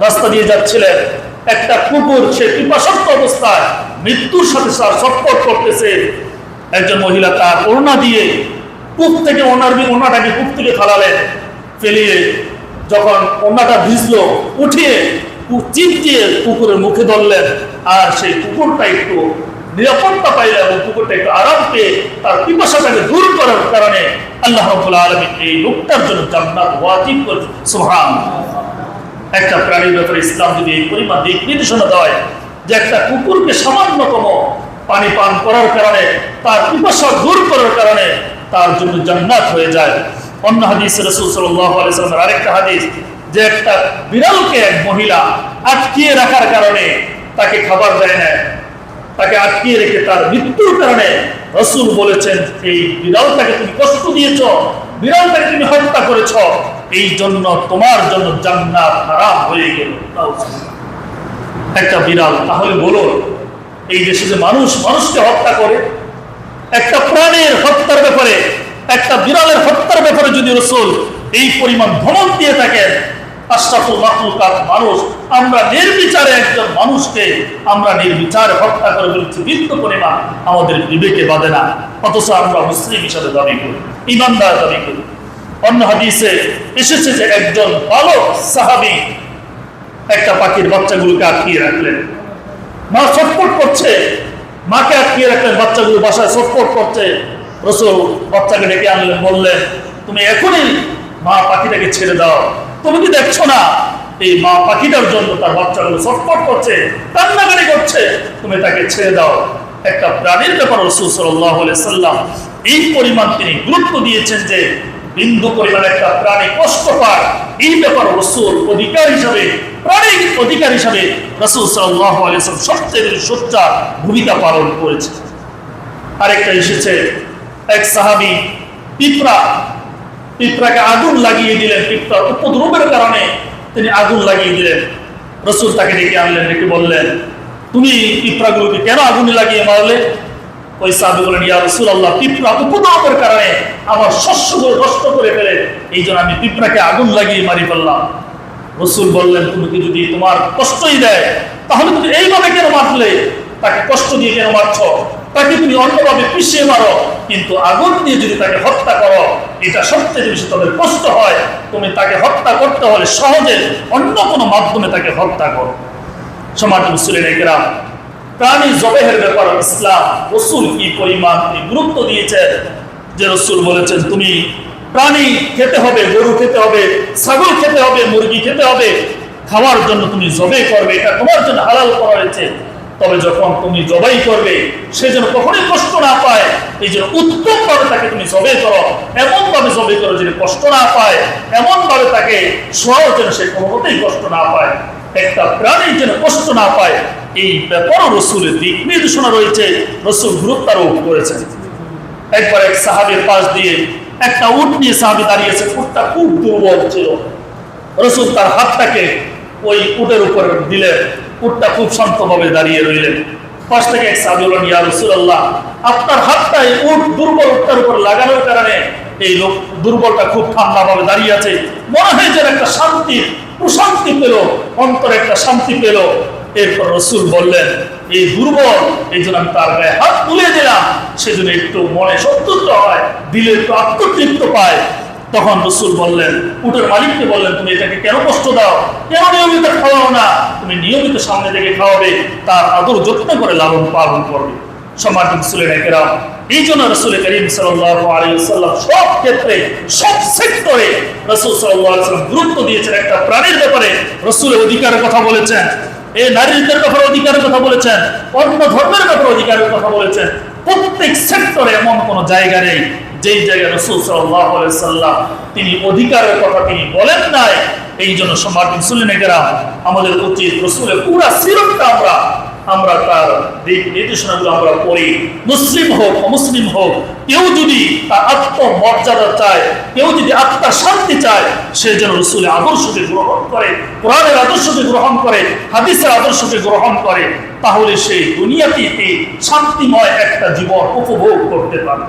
রাস্তা দিয়ে যাচ্ছিলেন। একটা কুকুর, সে পিপাসক্ত অবস্থায় মৃত্যুর সাথে ছটফট করতেছে। একজন মহিলা তার ওড়না দিয়ে কূপ থেকে ওনার ওনাটাকে কূপ থেকে ফালালেন। ফেলিয়ে যখন ওনাটা ভিজলো, উঠিয়ে কু- চিপ দিয়ে কুকুরের মুখে ধরলেন। আর সেই কুকুরটা একটু নিরাপত্তা পাইলে এবং কুকুরটা একটু আরাম পেয়ে তার পিপাসাটাকে দূর করার কারণে আল্লাহ আলামিন এই লোকটার জন্য জান্নাত ওয়াজিব করে সুবহান একটা প্রাণীর ব্যাপারে ইসলাম যদি এই পরিমাণ দিক নির্দেশনা দেয় যে একটা কুকুরকে সামান্যতম পানি পান করার কারণে, তার পিপাসা দূর করার কারণে তার জন্য জান্নাত হয়ে যায়। অন্য হাদিস রসুল আলাইসালামের আরেকটা হাদিস, যে একটা বিড়ালকে এক মহিলা আটকিয়ে রাখার কারণে তাকে খাবার দেয় না। তাকে আটকিয়ে রেখে তার মৃত্যুর কারণে রসুল বলেছেন, এই বিড়ালটাকে তুমি কষ্ট দিয়েছ, বিড়ালটাকে তুমি হত্যা করেছ। এই জন্য তোমার জন্য জান্নাত হারাম হয়ে গেল। একটা বিড়াল, তাহলে বলো, এই দেশে যে মানুষ মানুষকে হত্যা করে, একটা প্রাণের হত্যার ব্যাপারে, একটা বিড়ালের হত্যার ব্যাপারে যদি রসুল এই পরিমাণ ধমক দিয়ে থাকেন মানুষ, আমরা নির্বিচারে একজন মানুষকে আমরা নির্বিচারে হত্যা করে বলছি বৃত্ত পরিমাণ আমাদের বিবেকে বাঁধে না, অথচ আমরা মুসলিম হিসাবে দাবি করি ইমানদার দাবি করি। অন্য হাদিসে এসেছে যে একজন বালক সাহাবি একটা পাখির বাচ্চাগুলোকে আটকিয়ে রাখলেন। মা ছটফট করছে। মাকে আটকিয়ে রাখলেন, বাচ্চাগুলো বাসায় ছটফট করছে। রসুল বাচ্চাকে ডেকে আনলেন, বললেন, তুমি এখনই মা পাখিটাকে ছেড়ে দাও। তুমি কি দেখছ না? এই মা পাখিটার জন্য তার বাচ্চাগুলো ছটফট করছে কান্নাকারি করছে। তুমি তাকে ছেড়ে দাও। একটা প্রাণীর ব্যাপার রসুল সাল্লাহ সাল্লাম এই পরিমাণ তিনি গুরুত্ব দিয়েছেন যে বিন্দু পরিমাণ একটা প্রাণী কষ্ট পায় এই ব্যাপার রসুল অধিকার হিসাবে, প্রাণীর অধিকার হিসাবে রসুল সাল্লাহ সবচেয়ে সোচ্চা ভূমিকা পালন করেছে আরেকটা এসেছে, এক সাহাবি পিঁপড়া, পিঁপড়াকে আগুন লাগিয়ে দিলেন, পিঁপড়ার উপদ্রবের কারণে তিনি আগুন লাগিয়ে দিলেন। রসুল তাকে ডেকে আনলেন, ডেকে বললেন, তুমি পিঁপড়াগুলোকে কেন আগুনে লাগিয়ে মারলে? ওই সাহাবি বলেন ইয়া রসুল আল্লাহ পিঁপড়া উপদ্রবের কারণে আমার শস্যগুলো নষ্ট করে ফেলে। এই জন্য আমি পিঁপড়াকে আগুন লাগিয়ে মারি ফেললাম। রসুল বললেন, তুমি যদি তোমার কষ্টই দেয়, তাহলে তুমি এইভাবে কেন মারলে? তাকে কষ্ট দিয়ে কেন মারছ? তাকে তুমি অন্যভাবে পিছিয়ে মারো। কিন্তু আগুন দিয়ে যদি তাকে হত্যা করো, এটা সবচেয়ে বেশি তাদের কষ্ট হয়। তুমি তাকে হত্যা করতে হলে সহজে অন্য কোনো মাধ্যমে তাকে হত্যা করো। সমাজ মুসলিম একরাম প্রাণী জবেহের ব্যাপার, ইসলাম, রসুল কি পরিমাণ গুরুত্ব দিয়েছেন? যে রসুল বলেছেন, তুমি প্রাণী খেতে হবে, গরু খেতে হবে, ছাগল খেতে হবে, মুরগি খেতে হবে, খাওয়ার জন্য তুমি জবে করবে, এটা তোমার জন্য হালাল করা হয়েছে। তবে যখন তুমি জবাই করবে, সে যেন কখনোই কষ্ট না পায়। এই যে উত্তম ভাবে তাকে তুমি জবে করো এমন ভাবে জবে করো যেন কষ্ট না পায় এমন ভাবে তাকে সহজ যেন সে কোনো কষ্ট না পায়। একটা প্রাণী যেন কষ্ট না পায়, এই ব্যাপারও রসুলের দিক নির্দেশনা রয়েছে, রসুল গুরুত্ব গুরুত্বারোপ করেছেন। একবার এক সাহাবের পাশ দিয়ে একটা উট নিয়ে সাহাবি দাঁড়িয়েছে, উটটা খুব দুর্বল ছিল। রসুল তার হাতটাকে ওই উটের উপর দিলেন, উটটা খুব শান্তভাবে দাঁড়িয়ে রইলেন। পাশ থেকে এক সাহাবি বলেন ইয়া রসুল্লাহ আপনার হাতটা এই উট, দুর্বল উটটার উপর লাগানোর কারণে এই লোক দুর্বলটা খুব ঠান্ডাভাবে দাঁড়িয়ে আছে। মনে হয় যেন একটা শান্তি প্রশান্তি পেল, অন্তরে একটা শান্তি পেল। এরপর রসুল বললেন, এই দুর্বল, এই জন্য আমি তার গায়ে হাত তুলে দিলাম। সেজন্য একটু মনে সন্তুষ্ট হয়, দিলে একটু আত্মতৃপ্ত পায়। তখন রসুল বললেন, উটের মালিককে বললেন, তুমি এটাকে কেন কষ্ট দাও? কেন নিয়মিত খাওয়াও না? তুমি নিয়মিত সামনে থেকে খাওয়াবে, তার আদর যত্ন করে লালন পালন করবে। সম্মানিত মুসলিম এই জন্য রসুল করিম ওয়াসাল্লাম সব ক্ষেত্রে, সব সেক্টরে রসুল ওয়াসাল্লাম গুরুত্ব দিয়েছেন। একটা প্রাণীর ব্যাপারে রসুলের অধিকারের কথা বলেছেন এই নারীদের ব্যাপারে অধিকারের কথা বলেছেন, অন্য ধর্মের ব্যাপারে অধিকারের কথা বলেছেন। প্রত্যেক সেক্টরে এমন কোন জায়গা নেই যেই জায়গায় রসুল সাল্লাম তিনি অধিকারের কথা তিনি বলেন নাই। এই জন্য মুসলিম একেরাম আমাদের উচিত রসুলের পুরা সিরতটা আমরা আমরা তার দিক নির্দেশনাগুলো আমরা পড়ি। মুসলিম হোক, অমুসলিম হোক, কেউ যদি তার আত্মমর্যাদা চায়, কেউ যদি আত্মার শান্তি চায়, সে যেন রসুলের আদর্শকে গ্রহণ করে, কোরআনের আদর্শকে গ্রহণ করে, হাদিসের আদর্শকে গ্রহণ করে, তাহলে সেই দুনিয়াতে শান্তিময় একটা জীবন উপভোগ করতে পারে